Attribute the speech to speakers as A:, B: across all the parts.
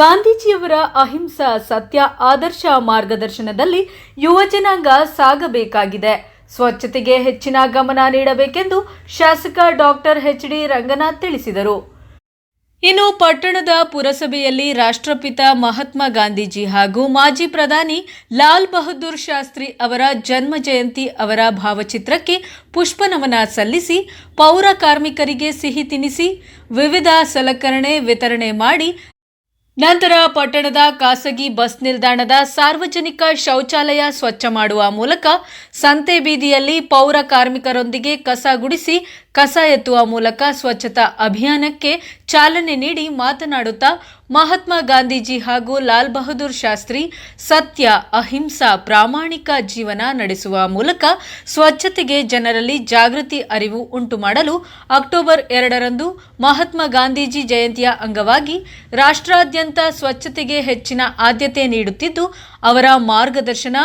A: ಗಾಂಧೀಜಿಯವರ ಅಹಿಂಸಾ ಸತ್ಯ ಆದರ್ಶ ಮಾರ್ಗದರ್ಶನದಲ್ಲಿ ಯುವಜನಾಂಗ ಸಾಗಬೇಕಾಗಿದೆ. ಸ್ವಚ್ಛತೆಗೆ ಹೆಚ್ಚಿನ ಗಮನ ನೀಡಬೇಕೆಂದು ಶಾಸಕ ಡಾಕ್ಟರ್ ಎಚ್ ಡಿ ರಂಗನಾಥ್ ತಿಳಿಸಿದರು. ಇನ್ನು ಪಟ್ಟಣದ ಪುರಸಭೆಯಲ್ಲಿ ರಾಷ್ಟ್ರಪಿತ ಮಹಾತ್ಮ ಗಾಂಧೀಜಿ ಹಾಗೂ ಮಾಜಿ ಪ್ರಧಾನಿ ಲಾಲ್ ಬಹದ್ದೂರ್ ಶಾಸ್ತ್ರಿ ಅವರ ಜನ್ಮ ಜಯಂತಿ ಅವರ ಭಾವಚಿತ್ರಕ್ಕೆ ಪುಷ್ಪನಮನ ಸಲ್ಲಿಸಿ ಪೌರ ಕಾರ್ಮಿಕರಿಗೆ ಸಿಹಿ ತಿನಿಸಿ, ವಿವಿಧ ಸಲಕರಣೆ, ವಿತರಣೆ ಮಾಡಿ ನಂತರ ಪಟ್ಟಣದ ಖಾಸಗಿ ಬಸ್ ನಿಲ್ದಾಣದ ಸಾರ್ವಜನಿಕ ಶೌಚಾಲಯ ಸ್ವಚ್ಛ ಮಾಡುವ ಮೂಲಕ ಸಂತೆ ಬೀದಿಯಲ್ಲಿ ಪೌರ ಕಾರ್ಮಿಕರೊಂದಿಗೆ ಕಸ ಗುಡಿಸಿ ಕಸ ಎತ್ತುವ ಮೂಲಕ ಸ್ವಚ್ಛತಾ ಅಭಿಯಾನಕ್ಕೆ ಚಾಲನೆ ನೀಡಿ ಮಾತನಾಡುತ್ತಾ ಮಹಾತ್ಮ ಗಾಂಧೀಜಿ ಹಾಗೂ ಲಾಲ್ ಬಹದ್ದೂರ್ ಶಾಸ್ತ್ರಿ ಸತ್ಯ, ಅಹಿಂಸಾ, ಪ್ರಾಮಾಣಿಕ ಜೀವನ ನಡೆಸುವ ಮೂಲಕ ಸ್ವಚ್ಛತೆಗೆ ಜನರಲ್ಲಿ ಜಾಗೃತಿ ಅರಿವು ಉಂಟು ಮಾಡಲು ಅಕ್ಟೋಬರ್ ಎರಡರಂದು ಮಹಾತ್ಮ ಗಾಂಧೀಜಿ ಜಯಂತಿಯ ಅಂಗವಾಗಿ ರಾಷ್ಟ್ರಾದ್ಯಂತ ಸ್ವಚ್ಛತೆಗೆ ಹೆಚ್ಚಿನ ಆದ್ಯತೆ ನೀಡುತ್ತಿದ್ದು, ಅವರ ಮಾರ್ಗದರ್ಶನ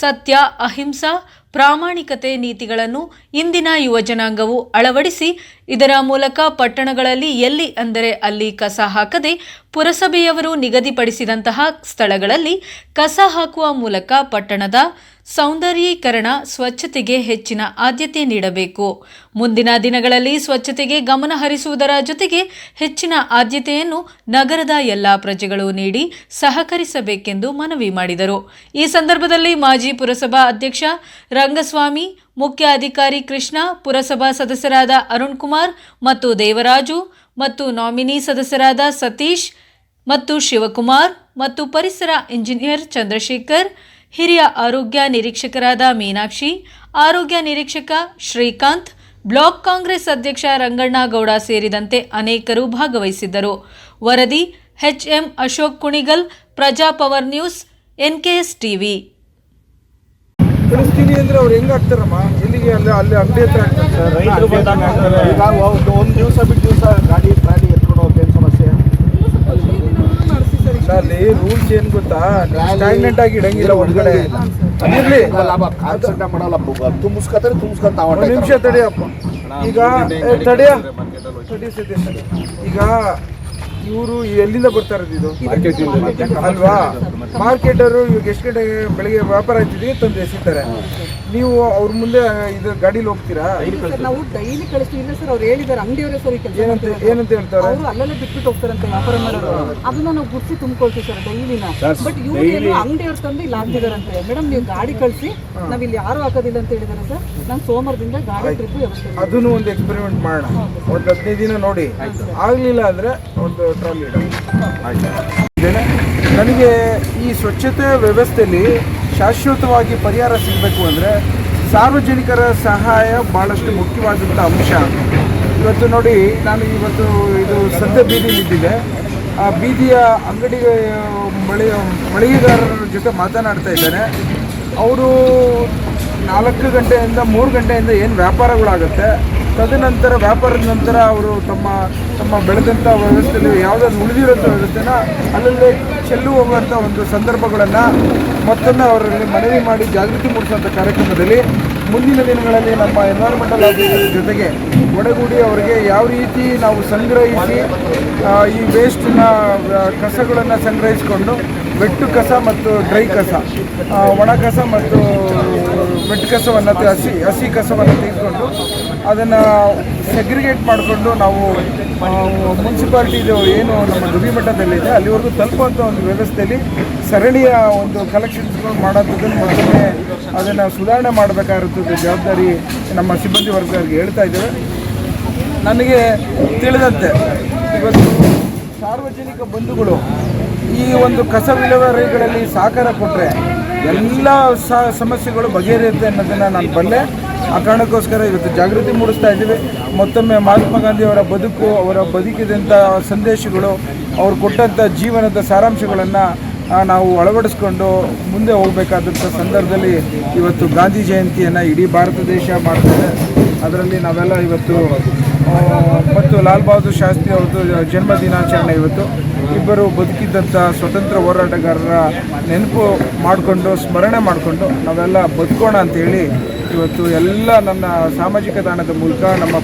A: ಸತ್ಯ, ಅಹಿಂಸಾ ಪ್ರಾಮಾಣಿಕತೆ ನೀತಿಗಳನ್ನು ಇಂದಿನ ಯುವಜನಾಂಗವು ಅಳವಡಿಸಿ ಇದರ ಮೂಲಕ ಪಟ್ಟಣಗಳಲ್ಲಿ ಎಲ್ಲಿ ಅಂದರೆ ಅಲ್ಲಿ ಕಸ ಹಾಕದೆ ಪುರಸಭೆಯವರು ನಿಗದಿಪಡಿಸಿದಂತಹ ಸ್ಥಳಗಳಲ್ಲಿ ಕಸ ಹಾಕುವ ಮೂಲಕ ಪಟ್ಟಣದ ಸೌಂದರ್ಯೀಕರಣ ಸ್ವಚ್ಛತೆಗೆ ಹೆಚ್ಚಿನ ಆದ್ಯತೆ ನೀಡಬೇಕು. ಮುಂದಿನ ದಿನಗಳಲ್ಲಿ ಸ್ವಚ್ಛತೆಗೆ ಗಮನ ಹರಿಸುವುದರ ಜೊತೆಗೆ ಹೆಚ್ಚಿನ ಆದ್ಯತೆಯನ್ನು ನಗರದ ಎಲ್ಲ ಪ್ರಜೆಗಳು ನೀಡಿ ಸಹಕರಿಸಬೇಕೆಂದು ಮನವಿ ಮಾಡಿದರು. ಈ ಸಂದರ್ಭದಲ್ಲಿ ಮಾಜಿ ಪುರಸಭಾ ಅಧ್ಯಕ್ಷ ರಂಗಸ್ವಾಮಿ ಮುಖ್ಯ ಅಧಿಕಾರಿ ಕೃಷ್ಣ, ಪುರಸಭಾ ಸದಸ್ಯರಾದ ಅರುಣ್ ಕುಮಾರ್ ಮತ್ತು ದೇವರಾಜು ಮತ್ತು ನಾಮಿನಿ ಸದಸ್ಯರಾದ ಸತೀಶ್ ಮತ್ತು ಶಿವಕುಮಾರ್ ಮತ್ತು ಪರಿಸರ ಇಂಜಿನಿಯರ್ ಚಂದ್ರಶೇಖರ್, ಹಿರಿಯ ಆರೋಗ್ಯ ನಿರೀಕ್ಷಕರಾದ ಮೀನಾಕ್ಷಿ, ಆರೋಗ್ಯ ನಿರೀಕ್ಷಕ ಶ್ರೀಕಾಂತ್, ಬ್ಲಾಕ್ ಕಾಂಗ್ರೆಸ್ ಅಧ್ಯಕ್ಷ ರಂಗಣ್ಣಗೌಡ ಸೇರಿದಂತೆ ಅನೇಕರು ಭಾಗವಹಿಸಿದ್ದರು. ವರದಿ, ಎಚ್ಎಂ ಅಶೋಕ್ ಕುಣಿಗಲ್, ಪ್ರಜಾ ಪವರ್ ನ್ಯೂಸ್, ಎನ್ಕೆಎಸ್ ಟಿವಿ.
B: ಕಳಿಸ್ತೀನಿ ಅಂದ್ರೆ ಅವ್ರು ಹೆಂಗ್ ಆಗ್ತಾರಮ್ಮ ಎಲ್ಲಿಗೆ ಅಲ್ಲಿ ಅಲ್ಲಿ ಅಂಗಡಿ ಹತ್ರ ಆಗ್ತಾರೆ
C: ಸರ್ ರೈತರು ಬಂದಾಗ ಆಗ್ತಾರೆ. ಈಗ ಒಂದು ಒಂದು ದಿವಸ ಬಿಟ್ಟು ದಿವಸ ಗಾಡಿ ಗಾಡಿ ಎತ್ಕೊಂಡು ಹೋಗ್ತೇನೆ ಸಮಸ್ಯೆ?
B: ಅಲ್ಲಿ ರೂಲ್ಸ್ ಏನ್ ಗೊತ್ತಾ? ಸ್ಟಾಗ್ನೆಂಟ್ ಆಗಿ ಇಡಂಗಿಲ್ಲ ಒಳಗಡೆ. ಇರ್ಲಿ.
C: ಲಾಭ ಕಾನ್ಸಂಟ್ರೇಟ್ ಮಾಡಲ್ಲ ತುಂಬಿಸ್ಕೊತಾರೆ ತುಂಬಿಸ್ಕೊಂತ
B: ಒಂದ್ ನಿಮಿಷ ತಡಿಯಪ್ಪ. ಈಗ ತಡಿಯ. ತಡಿ ಸದ್ಯ ಈಗ ಇವರು ಎಲ್ಲಿಂದ ಬರ್ತಾ ಇರೋದು ಇದು? ಅಲ್ವಾ? ಮಾರ್ಕೆಟರು ಇವಾಗ ಎಷ್ಟು ಗಂಟೆ ಬೆಳಿಗ್ಗೆ ವ್ಯಾಪಾರ ಆಗ್ತಿದೆ ತಂದು ಎಸಿತಾರೆ. ನೀವು ಅವ್ರ ಮುಂದೆ ಇದು ಗಾಡಿಲಿ ಹೋಗ್ತೀರಾ?
D: ಸರ್, ನಾವು ಡೈಲಿ ಕಳಿಸ್ತೀವಿ. ಇಲ್ಲ ಸರ್ ಅವ್ರು ಹೇಳಿದಾರೆ ಅಂಗಡಿಯವರೇ ಸರ್ ಈ ಕೆಲಸ
B: ಏನಂತ ಏನಂತ ಹೇಳ್ತಾರೆ?
D: ಅವರು ಅಲ್ಲಲ್ಲೇ ಬಿಟ್ಬಿಟ್ಟು ಹೋಗ್ತಾರಂತ ವ್ಯಾಪಾರ ಮಾಡೋರು. ಅದನ್ನ ನಾವು ಗುರ್ಸಿ ತುಂಬಿಕೊಳ್ತೀವಿ ಸರ್ ಡೈಲಿನ. ಬಟ್ ಇವ್ರು ಏನು ಅಂಗಡಿಯವ್ರು ತಂದು ಇಲ್ಲಿ ಹಾಕ್ತಿದಾರಂತೆ. ಮೇಡಮ್ ನೀವು ಗಾಡಿ ಕಳಿಸಿ ನಾವ್ ಇಲ್ಲಿ ಯಾರು ಹಾಕೋದಿಲ್ಲ ಅಂತ ಹೇಳಿದಾರೆ ಸರ್. ನಾನು ಸೋಮವಾರದಿಂದ ಗಾಡಿ ಟ್ರಿಪ್ ವ್ಯವಸ್ಥೆ.
B: ಅದನ್ನು ಒಂದು ಎಕ್ಸ್ಪೆರಿಮೆಂಟ್ ಮಾಡೋಣ. ಒಂದು ಹದಿನೈದು ದಿನ ನೋಡಿ. ಆಗಲಿಲ್ಲ ಅಂದರೆ ಒಂದು ಟ್ರಾಲಿ ಇಡೋಣ. ನನಗೆ ಈ ಸ್ವಚ್ಛತೆ ವ್ಯವಸ್ಥೆಯಲ್ಲಿ ಶಾಶ್ವತವಾಗಿ ಪರಿಹಾರ ಸಿಗಬೇಕು ಅಂದರೆ ಸಾರ್ವಜನಿಕರ ಸಹಾಯ ಭಾಳಷ್ಟು ಮುಖ್ಯವಾದಂಥ ಅಂಶ. ಇವತ್ತು ನೋಡಿ, ನಾನು ಇವತ್ತು ಇದು ಸದ್ಯ ಬೀದಿ ಆ ಬೀದಿಯ ಅಂಗಡಿ, ಮಳಿ, ಮಳಿಗೆಗಾರರ ಜೊತೆ ಮಾತನಾಡ್ತಾ ಇದ್ದೇನೆ. ಅವರು ನಾಲ್ಕು ಗಂಟೆಯಿಂದ ಮೂರು ಗಂಟೆಯಿಂದ ಏನು ವ್ಯಾಪಾರಗಳಾಗುತ್ತೆ ತದನಂತರ ವ್ಯಾಪಾರದ ನಂತರ ಅವರು ತಮ್ಮ ತಮ್ಮ ಬೆಳೆದಂಥ ವ್ಯವಸ್ಥೆಯಲ್ಲಿ ಯಾವುದಾದ್ರು ಉಳಿದಿರೋಂಥ ವ್ಯವಸ್ಥೆನ ಅಲ್ಲಲ್ಲೇ ಚೆಲ್ಲು ಹೋಗುವಂಥ ಒಂದು ಸಂದರ್ಭಗಳನ್ನು ಮತ್ತೊಮ್ಮೆ ಅವರಲ್ಲಿ ಮನವಿ ಮಾಡಿ ಜಾಗೃತಿ ಮೂಡಿಸುವಂಥ ಕಾರ್ಯಕ್ರಮದಲ್ಲಿ ಮುಂದಿನ ದಿನಗಳಲ್ಲಿ ನಮ್ಮ ಎನ್ವೈರ್ಮೆಂಟಲ್ ಆಫೀಸರ್ ಜೊತೆಗೆ ಒಡಗೂಡಿ ಅವರಿಗೆ ಯಾವ ರೀತಿ ನಾವು ಸಂಗ್ರಹಿಸಿ ಈ ವೇಸ್ಟನ್ನ ಕಸಗಳನ್ನು ಸಂಗ್ರಹಿಸಿಕೊಂಡು ಬೆಟ್ಟು ಕಸ ಮತ್ತು ಡ್ರೈ ಕಸ ಒಣ ಕಸ ಮತ್ತು ಬೆಟ್ಟು ಕಸವನ್ನು ಹಸಿ ಹಸಿ ಕಸವನ್ನು ತೆಗೆದುಕೊಂಡು ಅದನ್ನು ಸೆಗ್ರಿಗೇಟ್ ಮಾಡಿಕೊಂಡು ನಾವು ಮುನ್ಸಿಪಾಲ್ಟಿದು ಏನು ನಮ್ಮ ದುಬಿ ಮಟ್ಟದಲ್ಲಿದೆ, ಅಲ್ಲಿವರೆಗೂ ತಲುಪುವಂಥ ಒಂದು ವ್ಯವಸ್ಥೆಯಲ್ಲಿ ಸರಣಿಯ ಒಂದು ಕಲೆಕ್ಷನ್ಸ್ಗಳು ಮಾಡೋದನ್ನು ಮೊದಲೇ ಅದನ್ನು ಸುಧಾರಣೆ ಮಾಡಬೇಕಾಗಿರುತ್ತದೆ ಜವಾಬ್ದಾರಿ ನಮ್ಮ ಸಿಬ್ಬಂದಿ ವರ್ಗದವರಿಗೆ ಹೇಳ್ತಾ ಇದ್ದೇವೆ. ನನಗೆ ತಿಳಿದಂತೆ ಇವತ್ತು ಸಾರ್ವಜನಿಕ ಬಂಧುಗಳು ಈ ಒಂದು ಕಸ ವಿಲೇವಾರಿಗಳಲ್ಲಿ ಸಹಕಾರ ಕೊಟ್ಟರೆ ಎಲ್ಲ ಸಮಸ್ಯೆಗಳು ಬಗೆಹರಿಯುತ್ತೆ ಅನ್ನೋದನ್ನು ನಾನು ಬಲ್ಲೆ ಆ ಕಾರಣಕ್ಕೋಸ್ಕರ ಇವತ್ತು ಜಾಗೃತಿ ಮೂಡಿಸ್ತಾ ಇದ್ದೀವಿ. ಮತ್ತೊಮ್ಮೆ ಮಹಾತ್ಮ ಗಾಂಧಿಯವರ ಬದುಕು, ಅವರ ಬದುಕಿದಂಥ ಸಂದೇಶಗಳು, ಅವರು ಕೊಟ್ಟಂಥ ಜೀವನದ ಸಾರಾಂಶಗಳನ್ನು ನಾವು ಅಳವಡಿಸ್ಕೊಂಡು ಮುಂದೆ ಹೋಗಬೇಕಾದಂಥ ಸಂದರ್ಭದಲ್ಲಿ ಇವತ್ತು ಗಾಂಧಿ ಜಯಂತಿಯನ್ನು ಇಡೀ ಭಾರತ ದೇಶ ಮಾಡ್ತಾರೆ ಅದರಲ್ಲಿ ನಾವೆಲ್ಲ ಇವತ್ತು ಮತ್ತು ಲಾಲ್ ಬಹದ್ದೂರ್ ಶಾಸ್ತ್ರಿ ಅವ್ರದ್ದು ಜನ್ಮ ದಿನಾಚರಣೆ ಇವತ್ತು. ಇಬ್ಬರು ಬದುಕಿದ್ದಂಥ ಸ್ವತಂತ್ರ ಹೋರಾಟಗಾರರ ನೆನಪು ಮಾಡಿಕೊಂಡು, ಸ್ಮರಣೆ ಮಾಡಿಕೊಂಡು ನಾವೆಲ್ಲ ಬದುಕೋಣ ಅಂತೇಳಿ ಇವತ್ತು ಎಲ್ಲ ನನ್ನ ಸಾಮಾಜಿಕ ತಾಣದ ಮೂಲಕ ನಮ್ಮ